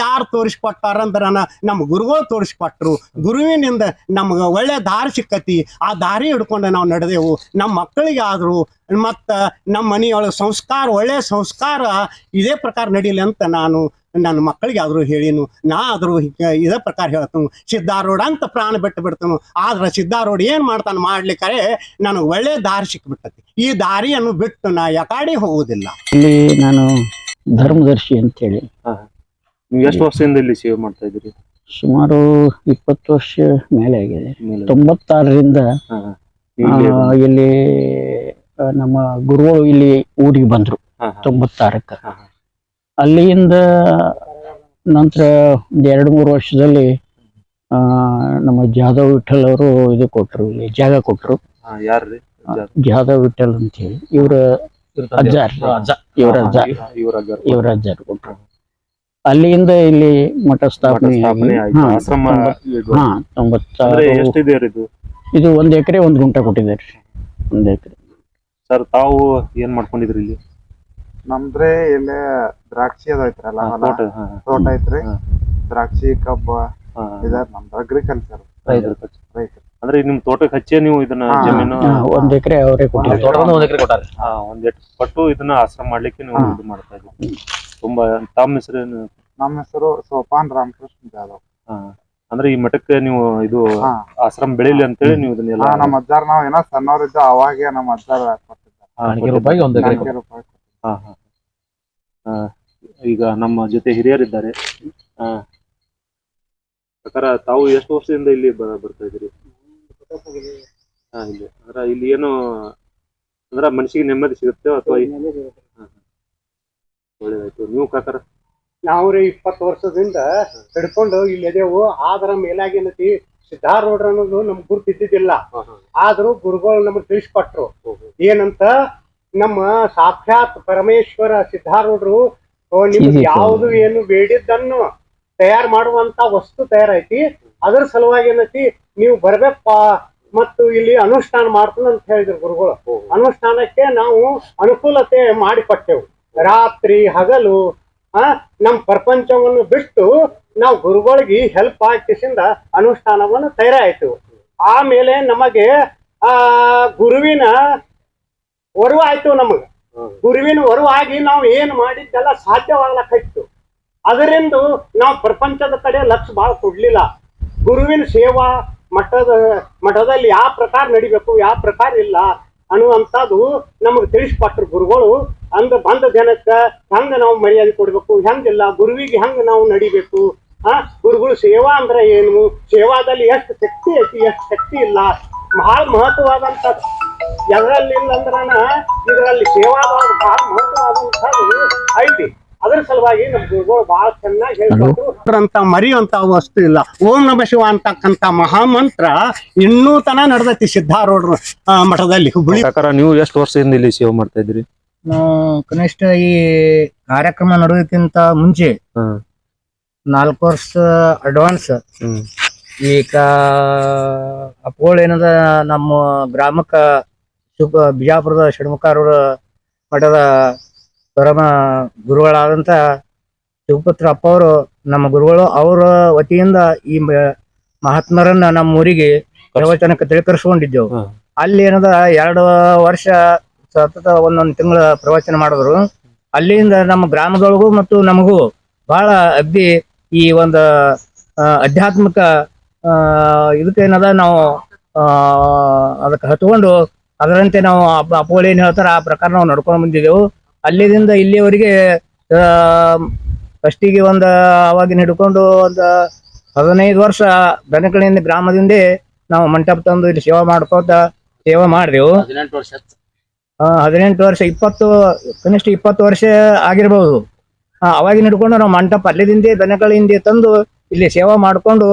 ಯಾರು ತೋರಿಸ್ಕೊಟ್ಟಾರ ಅಂದ್ರ ನಮ್ಮ ಗುರುಗಳು ತೋರಿಸ್ಕೊಟ್ರು. ಗುರುವಿನಿಂದ ನಮ್ಗೆ ಒಳ್ಳೆ ದಾರಿ ಸಿಕ್ಕತಿ. ಆ ದಾರಿ ಹಿಡ್ಕೊಂಡು ನಾವು ನಡೆದೆವು. ನಮ್ಮ ಮಕ್ಕಳಿಗೆ ಆದ್ರು ಮತ್ತು ನಮ್ಮ ಮನೆಯೊಳಗೆ ಸಂಸ್ಕಾರ ಒಳ್ಳೆ ಸಂಸ್ಕಾರ ಇದೇ ಪ್ರಕಾರ ನಡೀಲಿ ಅಂತ ನಾನು ನನ್ನ ಮಕ್ಕಳಿಗೆ ಆದರೂ ಹೇಳಿನು. ನಾ ಆದರೂ ಇದೇ ಪ್ರಕಾರ ಹೇಳ್ತೇನೆ. ಸಿದ್ಧಾರೂಢ ಅಂತ ಪ್ರಾಣ ಬಿಟ್ಟು ಬಿಡ್ತನು. ಆದ್ರೆ ಸಿದ್ಧಾರೂಢ ಏನು ಮಾಡ್ತಾನೆ ಮಾಡ್ಲಿಕ್ಕೆ ನನಗೆ ಒಳ್ಳೆ ದಾರಿ ಸಿಕ್ಬಿಟ್ಟತಿ. ಈ ದಾರಿಯನ್ನು ಬಿಟ್ಟು ನಾ ಯಕಾಡಿ ಹೋಗುವುದಿಲ್ಲ ಇಲ್ಲಿ ನಾನು ಧರ್ಮದರ್ಶಿ ಅಂತೇಳಿ ನೀವು ಎಷ್ಟು ವರ್ಷದಿಂದ ಇಲ್ಲಿ ಸೇವೆ ಮಾಡ್ತಾ ಇದ್ದೀರಿ? ಸುಮಾರು ಇಪ್ಪತ್ತು ವರ್ಷ ಮೇಲೆ ಆಗಿದೆ. ಮೇಲೆ. ತೊಂಬತ್ತಾರರಿಂದ ಹಾ, ಹಾ. ಆ, ಇಲ್ಲಿ ಆ, ನಮ್ಮ ಗುರುಗಳು ಇಲ್ಲಿ ಊರಿಗೆ ಬಂದ್ರು. ಹಾ, ಹಾ. ತೊಂಬತ್ತಾರಕ್ಕ. ಅಲ್ಲಿಯಿಂದ ಹಾ. ನಂತರ ಒಂದ್ ಎರಡು ಮೂರು ವರ್ಷದಲ್ಲಿ ಆ ನಮ್ಮ ಜಾಧವ್ ವಿಠಲ್ ಅವರು ಇದು ಕೊಟ್ರು ಇಲ್ಲಿ ಜಾಗ ಕೊಟ್ರು. ಹಾ, ಯಾರ್ರಿ? ಜಾಧವ್. ವಿಠಲ್ ಅಂತ ಹೇಳಿ ಇವ್ರ ಅಜ್ಜಾರ್ ಅಜ್ಜ ಇವ್ರ ಅಜ್ಜ ಇವ್ರ ಅಜ್ಜಾರ್ ಕೊಟ್ರು. ಅಲ್ಲಿಂದ ಇಲ್ಲಿ ಮಠ ಸ್ಥಾಪನೆ ಸ್ಥಾಪನೆ ಹಾ, ಆಶ್ರಮ ಇದು. ಹಾ ಅಂದ್ರೆ ತೊಂಬತ್ತಾರು ಎಷ್ಟಿದೆ ಇದು? ಇದು ಒಂದ್ ಎಕರೆ ಒಂದ್ ಗುಂಟ ಕೊಟ್ಟಿದ್ದಾರೆ ಒಂದ್ ಎಕರೆ. ಸರ್ ತಾವು ಏನ್ ಮಾಡ್ಕೊಂಡಿದ್ರಿ ಇಲ್ಲಿ? ನಮ್ದ್ರೆ ಇಲ್ಲೇ ದ್ರಾಕ್ಷಿ ಅದ ಐತ್ರಲ್ಲ ಹಾ, ಹೊಲ. ತೋಟ ಹಾ, ಹಾ. ತೋಟ ಐತ್ರಿ. ಹಾ. ದ್ರಾಕ್ಷಿ ಕಬ್ಬ ಹಾ, ಇದ ನಮ್ದು ಅಗ್ರಿಕಲ್ಚರ್ ರೈತರು ಖರ್ಚು. ರೈತರು. ಅಂದ್ರೆ ನಿಮ್ ತೋಟಕ್ಕೆ ಹಚ್ಚೆ ನೀವು ಇದನ್ನ ಹಾ. ಜಮೀನು? ಹಾ, ಒಂದ್ ಎಕರೆ ಅವರೇ ಕೊಟ್ಟಿದ್ದಾರೆ. ಒಂದ್ ಎಕರೆ ಕೊಟ್ಟಾರೆ. ಹಾ ಒಂದ್ ಎಕರೆ ಕೊಟ್ಟು ಇದನ್ನ ಆಶ್ರಮ ಮಾಡ್ಲಿಕ್ಕೆ ನೀವು ಇದು ಮಾಡ್ತಾ ಇದ್ದೀರಿ. ತುಂಬಾ ತಮ್ಮ ಹೆಸರೇನು ನಮ್ಮ ಹೆಸರು ಸೋಪಾನ್ ರಾಮಕೃಷ್ಣ ಜಾಧವ್ ಹಾ. ಅಂದ್ರೆ ಈ ಮಠಕ್ಕೆ ನೀವು ಇದು ಹಾ ಆಶ್ರಮ ಬೆಳಿಲಿ ಅಂತೇಳಿ ನೀವು ಇದನ್ನೆಲ್ಲ ಹಾ, ನಮ್ಮ ಅಜ್ಜಾರ್ ನಾವ್ ಏನೋ ಸಣ್ಣವರಿದ್ದ ಅವಾಗೆ ನಮ್ಮ ಅಜ್ಜಾರ್ ಕೊಟ್ಟಿದ್ದಾರೆ ಹಾ, ಕೊಟ್ಟಿದ್ದಾರೆ. ನಾಲ್ಕೇ ರೂಪಾಯಿ ಹಾ, ಹಾ. ಹಾ, ಈಗ ನಮ್ಮ ಜೊತೆ ಹಿರಿಯರಿದ್ದಾರೆ ಆ, ಪ್ರಕಾರ ತಾವು ಎಷ್ಟು ವರ್ಷದಿಂದ ಇಲ್ಲಿ ಬ- ಬರ್ತಾ ಇದ್ದೀರಿ ಹಾ ಇಲ್ಲಿ ಅಂದ್ರೆ ಇಲ್ಲಿ ಏನು ಅಂದ್ರ ಮನಸ್ಸಿಗೆ ನೆಮ್ಮದಿ ಸಿಗುತ್ತೆ ಅಥವಾ ಈ- ಹಾ, ಹಾ. ಒಳ್ಳೇದಾಯ್ತು. ನೀವು ಕಾಕರ ನಾವು ರೀ ಇಪ್ಪತ್ತು ವರ್ಷದಿಂದ ಹಿಡ್ಕೊಂಡು ಇಲ್ಲಿ ಅದೇವು. ಆದ್ರ ಮೇಲಾಗಿ ಏನತಿ ಸಿದ್ಧಾರ್ ನೋಡ್ರ ಅನ್ನೋದು ನಮ್ ಗುರ್ತಿದ್ದಿದ್ದಿಲ್ಲ. ಆದ್ರೂ ಗುರುಗಳು ನಮ್ಗೆ ತಿಳಿಸ್ಕೊಟ್ರು. ಏನಂತ ನಮ್ಮ ಸಾಕ್ಷಾತ್ ಪರಮೇಶ್ವರ ಸಿದ್ಧಾರೂಢರು ರೋಡ್ರು ನಿಮ್ಗೆ ಯಾವ್ದು ಯಾವುದು ಏನು ಬೇಡಿದ್ದನ್ನು ತಯಾರು ಮಾಡುವಂತ ವಸ್ತು ತಯಾರೈತಿ ಅದ್ರ ಸಲುವಾಗಿ ಏನೈತಿ ನೀವು ಬರ್ಬೇಕಪ್ಪ ಮತ್ತು ಇಲ್ಲಿ ಅನುಷ್ಠಾನ ಮಾಡ್ತಾನ ಅಂತ ಹೇಳಿದ್ರು ಗುರುಗಳು. ಅನುಷ್ಠಾನಕ್ಕೆ ನಾವು ಅನುಕೂಲತೆ ಮಾಡಿಕೊಟ್ಟೆವು. ರಾತ್ರಿ ಹಗಲು ಆ ನಮ್ಮ ಪ್ರಪಂಚವನ್ನು ಬಿಟ್ಟು ನಾವು ಗುರುಗಳಿಗೆ ಹೆಲ್ಪ್ ಆಗಿಸಿಂದ ಅನುಷ್ಠಾನವನ್ನು ತಯಾರಾಯ್ತು. ಆಮೇಲೆ ನಮಗೆ ಆ ಗುರುವಿನ ಒರವಾಯ್ತು ಆಯ್ತು ನಮಗೆ ಗುರುವಿನ ಒರವಾಗಿ ಆಗಿ ನಾವು ಏನು ಮಾಡಿದ್ದೆಲ್ಲ ಸಾಧ್ಯವಾಗ್ಲಕ್ಕಿತ್ತು. ಅದರಿಂದ ನಾವು ಪ್ರಪಂಚದ ಕಡೆ ಲಕ್ಷ ಭಾಳ ಕೊಡ್ಲಿಲ್ಲ. ಗುರುವಿನ ಸೇವಾ ಮಠದ ಮಠದಲ್ಲಿ ಯಾವ ಪ್ರಕಾರ ನಡಿಬೇಕು ಯಾವ ಪ್ರಕಾರ ಇಲ್ಲ ಅನ್ನುವಂಥದ್ದು ನಮಗೆ ತಿಳಿಸ್ಕೊಟ್ರು ಗುರುಗಳು. ಅಂದ ಬಂದ ಜನಕ್ಕ ಹಂಗ ನಾವು ಮರ್ಯಾದೆ ಕೊಡ್ಬೇಕು ಹೆಂಗಿಲ್ಲ ಗುರುವಿಗೆ ಹೆಂಗ ನಾವು ನಡಿಬೇಕು. ಆ ಗುರುಗಳು ಸೇವಾ ಅಂದ್ರೆ ಏನು? ಸೇವಾದಲ್ಲಿ ಎಷ್ಟು ಶಕ್ತಿ ಐತಿ ಎಷ್ಟು ಶಕ್ತಿ ಇಲ್ಲ. ಬಹಳ ಮಹತ್ವವಾದಂತ ಎದರಲ್ಲಿ ಇಲ್ಲ ಅಂದ್ರನ ಇದರಲ್ಲಿ ಸೇವಾದಾಗ ಬಹಳ ಮಹತ್ವವಾದಂಥದ್ದು ಐತಿ. ಅದ್ರ ಸಲುವಾಗಿ ನಮ್ಮ ಗುರುಗಳು ಬಹಳ ಚೆನ್ನಾಗಿ ಹೇಳ್ಕೊಟ್ರು. ಅಂತ ಮರಿಯುವಂತ ವಸ್ತು ಇಲ್ಲ. ಓಂ ನಮ ಶಿವ ಅಂತಕ್ಕಂತ ಮಹಾಮಂತ್ರ ಇನ್ನೂ ತನ ನಡೆದೈತಿ ಸಿದ್ಧಾರೂಢ ಮಠದಲ್ಲಿ. ನೀವು ಎಷ್ಟು ವರ್ಷದಿಂದ ಇಲ್ಲಿ ಸೇವೆ ಮಾಡ್ತಾ ಇದ್ದೀರಿ? ನಾವು ಕನಿಷ್ಠ ಈ ಕಾರ್ಯಕ್ರಮ ನಡೆಯೋದಕ್ಕಿಂತ ಮುಂಚೆ ಹ್ಮ್. ನಾಲ್ಕು ವರ್ಷ ಅಡ್ವಾನ್ಸ್ ಹ್ಮ್ ಈ ಕಾ ಏನದ ನಮ್ಮ ಗ್ರಾಮಕ್ಕ ಶಿವ ಬಿಜಾಪುರದ ಷಣ್ಮುಖಾರೂಢ ಮಠದ ಪರಮ ಗುರುಗಳಾದಂತ ಶಿವಪುತ್ರ ಅಪ್ಪ ಅವರು ನಮ್ಮ ಗುರುಗಳು ಅವರ ವತಿಯಿಂದ ಈ ಮ- ಮಹಾತ್ಮರನ್ನ ನಮ್ಮ ಊರಿಗೆ ಪ್ರವಚನಕ್ಕೆ ತಿಳ್ಕರಿಸ್ಕೊಂಡಿದ್ದೆವು ಹ್ಮ್. ಅಲ್ಲಿ ಏನದ ಎರಡು ವರ್ಷ ಸತತ ಒಂದೊಂದು ತಿಂಗಳ ಪ್ರವಚನ ಮಾಡಿದ್ರು. ಅಲ್ಲಿಂದ ನಮ್ಮ ಗ್ರಾಮದೊಳಗು ಮತ್ತು ನಮಗೂ ಬಹಳ ಅಗ್ದಿ ಈ ಒಂದು ಆಧ್ಯಾತ್ಮಿಕ ಇದಕ್ಕೇನದ ನಾವು ಅದಕ್ಕೆ ಹತ್ಕೊಂಡು ಅದರಂತೆ ನಾವು ಅಪ್ಪಗಳು ಏನ್ ಹೇಳ್ತಾರ ಆ ಪ್ರಕಾರ ನಾವು ನಡ್ಕೊಂಡು ಬಂದಿದ್ದೆವು. ಅಲ್ಲಿದಿಂದ ಇಲ್ಲಿಯವರೆಗೆ ಫಸ್ಟಿಗೆ ಒಂದು ಅವಾಗಿನ ಹಿಡ್ಕೊಂಡು ಒಂದು ಹದಿನೈದು ವರ್ಷ ಬೆನಕಳಿಂದ ಗ್ರಾಮದಿಂದ ನಾವು ಮಂಟಪ ತಂದು ಇಲ್ಲಿ ಸೇವಾ ಮಾಡ್ಕೋತ ಸೇವಾ ಮಾಡಿದೆವು. ಹದಿನೆಂಟು ವರ್ಷ ಇಪ್ಪತ್ತು ಕನಿಷ್ಠ ಇಪ್ಪತ್ತು ವರ್ಷ ಆಗಿರ್ಬೋದು. ಆ, ಅವಾಗಿನ ಹಿಡ್ಕೊಂಡು ನಾವು ಮಂಟಪ ಅಲ್ಲಿದಿಂದ ದನಗಳಿಂದ ತಂದು ಇಲ್ಲಿ ಸೇವಾ ಮಾಡ್ಕೊಂಡು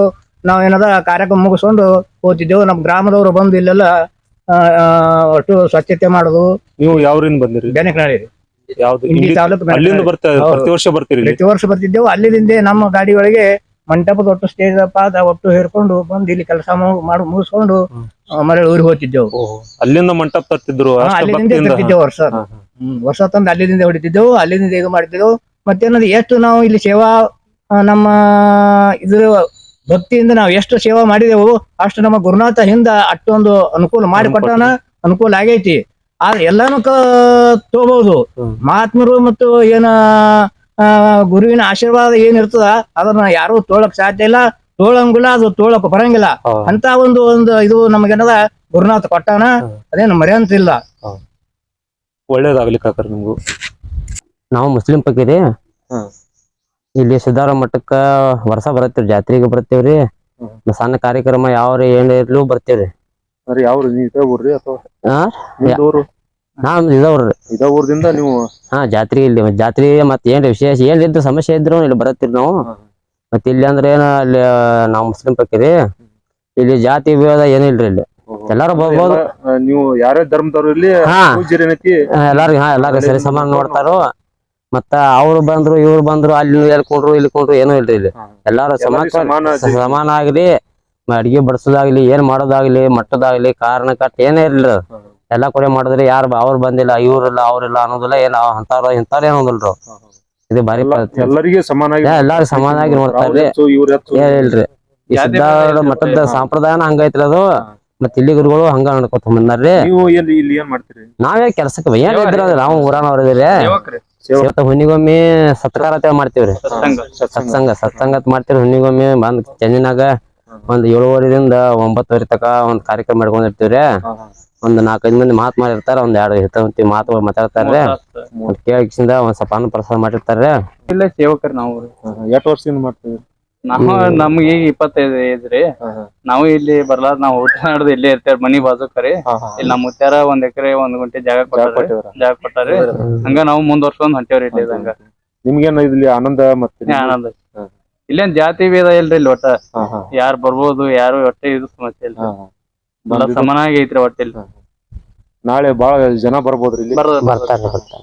ನಾವು ಏನದ ಕಾರ್ಯಕ್ರಮ ಮುಗಿಸ್ಕೊಂಡು ಹೋಗ್ತಿದ್ದೆವು. ನಮ್ಮ ಗ್ರಾಮದವರು ಬಂದು ಇಲ್ಲೆಲ್ಲ ಒಟ್ಟು ಸ್ವಚ್ಛತೆ ಮಾಡೋದು. ನೀವು ಯಾವ್ರಿಂದ ಬಂದಿರಿ? ಬೆನಕನಹಳ್ಳಿ ಯಾವ್ದು? ಇಂಡಿ ತಾಲೂಕು. ಪ್ರತಿ ವರ್ಷ ಬರ್ತೀರಿ ಪ್ರತಿ ವರ್ಷ ಬರ್ತಿದ್ದೆವು. ಅಲ್ಲಿಂದ ನಮ್ಮ ಗಾಡಿ ಒಳಗೆ ಮಂಟಪದ ಒಟ್ಟು ಸ್ಟೇಜ್ ಪಾದ ಒಟ್ಟು ಹೇರ್ಕೊಂಡು ಬಂದು ಇಲ್ಲಿ ಕೆಲಸ ಮಾಡಿ ಮುಗಿಸ್ಕೊಂಡು ಆಮೇಲೆ ಊರಿಗೆ ಹೋಗ್ತಿದ್ದೆವು. ಅಲ್ಲಿಂದ ಮಂಟಪ ತರ್ತಿದ್ರು ಅಲ್ಲಿಂದ ತರ್ತಿದ್ದೆವು ವರ್ಷ. ವರ್ಷ ತಂದು ಅಲ್ಲಿಂದ ಹೊಡಿತಿದ್ದೆವು ಅಲ್ಲಿಂದ ಇದು ಮಾಡ್ತಿದ್ದೆವು. ಮತ್ತೇನದು ಎಷ್ಟು ನಾವು ಇಲ್ಲಿ ಸೇವಾ ನಮ್ಮ ಇದ್ರ ಭಕ್ತಿಯಿಂದ ನಾವು ಎಷ್ಟು ಸೇವಾ ಮಾಡಿದೆವು ಅಷ್ಟು ನಮ್ಮ ಗುರುನಾಥ ಹಿಂದ ಅಷ್ಟೊಂದು ಅನುಕೂಲ ಮಾಡಿ ಕೊಟ್ಟಾನ ಅನುಕೂಲ ಆಗೈತಿ. ಆದ್ರೆ ಎಲ್ಲಾನು ತಗೋಬಹುದು ಮಹಾತ್ಮರು ಮತ್ತು ಏನ ಗುರುವಿನ ಆಶೀರ್ವಾದ ಏನಿರ್ತದ ಅದನ್ನ ಯಾರು ತೋಳಕ್ ಸಾಧ್ಯ ಇಲ್ಲ. ತೋಳಂಗಿಲ್ಲ ಅದು ತೋಳಕ್ ಬರಂಗಿಲ್ಲ. ಅಂತ ಒಂದು ಒಂದು ಇದು ನಮಗೇನದ ಗುರುನಾಥ ಕೊಟ್ಟಾನ. ಅದೇನು ಮರೆಯಂತಿಲ್ಲ. ಒಳ್ಳೇದಾಗ್ಲಿ ಕಾಕರ್ ನಿಮ್ಗೂ. ನಾವು ಮುಸ್ಲಿಂ ಪಕ್ಕಿದೆ. ಹ್ಮ್. ಇಲ್ಲಿ ಸಿದ್ದಾರ ಮಠಕ್ಕ ವರ್ಷ ಬರತ್ತೇವ್ರಿ. ಜಾತ್ರೆಗೆ ಬರ್ತೇವ್ರಿ. ಸಣ್ಣ ಕಾರ್ಯಕ್ರಮ ಯಾವ್ರಿ ಏನ್ ಇರ್ಲೂ ಬರ್ತೇವ್ರಿ. ಯಾವ ಊರ್ರಿ ಅಥವಾ? ನಿಮ್ದು ಇದಾವ್ರಿ ಇದೇ ಊರ್ದಿಂದ ನೀವು ಹಾ ಜಾತ್ರೆ ಇಲ್ಲಿ ಜಾತ್ರೆ ಮತ್ ಏನ್ರಿ ವಿಶೇಷ? ಏನ್ ಇದ್ರ ಸಮಸ್ಯೆ ಇದ್ರು ಇಲ್ಲಿ ಬರತ್ತೀರಿ ನಾವು. ಮತ್ತೆ ಮತ್ ಇಲ್ಲಿ ಅಂದ್ರೆ ಏನ ಅಲ್ಲಿ ನಾವ್ ಮುಸ್ಲಿಂ ಪಕ್ಕಿರಿ. ಇಲ್ಲಿ ಜಾತಿ ವಿವಾದ ಏನಿಲ್ರಿ ಇಲ್ಲಿ. ಎಲ್ಲಾರು ಬರ್ಬೋದು ಆ, ನೀವು ಯಾರೇ ಧರ್ಮದವ್ರು ಇಲ್ಲಿ ಹಾ. ಪೂಜ್ಯರ ಏನೈತಿ ಎಲ್ಲಾರ್ಗ ಹಾ ಎಲ್ಲಾರು ಸರಿ ಸಮಾನ ನೋಡ್ತಾರು. ಮತ್ತ ಅವ್ರು ಬಂದ್ರು ಇವ್ರು ಬಂದ್ರು ಅಲ್ಲಿ ಎಲ್ಲಿ ಕೊಂಡ್ರು ಇಲ್ಲಿ ಕೊಂಡ್ರು ಏನೂ ಇಲ್ರಿ ಇಲ್ಲಿ. ಹಾ. ಎಲ್ಲಾರು ಎಲ್ಲರಿಗೂ ಸಮಾನ ಸಮಾನ ಸಮಾನ ಆಗ್ಲಿ ಅಡಿಗೆ ಬಡಿಸೋದಾಗ್ಲಿ ಏನ್ ಮಾಡೋದಾಗ್ಲಿ ಮಟ್ಟದಾಗ್ಲಿ ಕಾರಣ ಕಟ್ ಏನೇ ಇರ್ಲಿ. ಅದು. ಎಲ್ಲಾ ಕಡೆ ಮಾಡಿದ್ರೆ ಯಾರು ಅವ್ರು ಬಂದಿಲ್ಲ ಇವ್ರಿಲ್ಲ ಅವ್ರಿಲ್ಲ ಅನ್ನೋದಿಲ್ಲ ಏನ್ ಅಂತಾರ ಇಂತಾರ ಏನೋದಿಲ್ರು ಇದು ಬಾರಿ ಎಲ್ಲರಿಗೂ ಸಮಾನ ಎಲ್ಲಾರು ಸಮಾನಾಗಿ ನೋಡ್ತಾರ್ರಿ. ಇಲ್ರಿ. ಈ ಸಿದ್ಧಾರೂಢ ಮಠದ. ಸಂಪ್ರದಾಯನ ಹಂಗೈತ್ರಿ ಅದು. ಮತ್ ಇಲ್ಲಿ ಗುರುಗಳು ಹಂಗ ನಡ್ಕೊತ ಬಂದಾರ್ರಿ. ನೀವು ಇಲ್ಲಿ ಏನ್ ಮಾಡ್ತೀರಿ? ನಾವೇ ಕೆಲ್ಸಕ್ಕೆ ಏನ್ ಇದ್ರ ನಾವು ಊರಾನವ್ರ ಇದೀರಿ ಸೇವಾ- ಇವತ್ತು ಹುಣ್ಣಿಗೊಮ್ಮೆ ಸತ್ಕಾರ ಮಾಡ್ತೀವ್ರಿ. ಸತ್ಸಂಗ. ಸತ್ಸಂಗ ಮಾಡ್ತೀವ್ರಿ. ಹುಣ್ಣಿಗೊಮ್ಮೆ ಬಂದ್ ಚೆನ್ನಿನಾಗ ಒಂದ್ ಏಳುವರೆದಿಂದ ಒಂಬತ್ತುವರೆ ತಕ ಒಂದ್ ಕಾರ್ಯಕ್ರಮ ಮಾಡ್ಕೊಂಡಿರ್ತೀವ್ರಿ. ಒಂದ್ ನಾಲ್ಕೈದು ಮಂದಿ ಮಾತ್ ಮಾಡಿರ್ತಾರ ಒಂದ್ ಎರಡು ಹಿತವಂತಿ ಮಾತು ಮಾತಾಡ್ತಾರ್ರಿ. ಒಂದ್ ಕೇಳಿಸಿಂದ ಒಂದ್ ಸ್ವಲ್ಪ ಅನ್ನ ಪ್ರಸಾದ ಮಾಡಿರ್ತಾರ್ರಿ. ಇಲ್ಲೇ ಸೇವಕರು ನಾವು. ಹಾ. ವರ್ಷದಿಂದ ಮಾಡ್ತೀವಿ ನಾವು ನಮ್ಗೆ ಈಗ ಇಪ್ಪತ್ತೈದು ಇದ್ರಿ ನಾವು ಇಲ್ಲಿ ಬರ್ಲಾರ್ದ ನಾವು ಊಟ ನಡೆದು ಇಲ್ಲೇ ಇರ್ತೇವ್ರಿ ಮನಿ ಬಾಜು ಕರಿ ಇಲ್ಲಿ ನಮ್ಮ ಮುತ್ಯಾರ ಒಂದ್ ಎಕರೆ ಒಂದ್ ಗುಂಟೆ ಜಾಗ ಕೊಟ್ಟಾರಿ ಜಾಗ ಕೊಟ್ಟಾರಿ ಹಂಗ ನಾವು ಮುಂದ್ವರ್ಸ್ಕೊಂಡ್ ಹೊಂಟೇವ್ರಿ ಇಲ್ಲಿ ಹಂಗ ನಿಮ್ಗೇನು ಇಲ್ಲಿ ಆನಂದ ಮತ್ತೆ ಆನಂದ. ಇಲ್ಲೇನ್ ಜಾತಿ ಭೇದ ಇಲ್ರಿ ಇಲ್ಲಿ ಒಟ್ಟ. ಯಾರು ಹಾ, ಯಾರ್ ಬರ್ಬೋದು ಯಾರು ಒಟ್ಟೆ ಇದು ಸಮಸ್ಯೆ ಇಲ್ಲ ಹಾ, ಹಾ. ಎಲ್ಲ ಸಮಾನಾಗಿ ಐತ್ರಿ ಒಟ್ಟಿಲ್ಲಿ. ನಾಳೆ ಬಹಳ ಜನ ಬರ್ಬೋದ್ರಿ ಇಲ್ಲಿ? ಬರೋದ್ ಬರ್ತಾರ್ರಿ ಬರ್ತಾರ.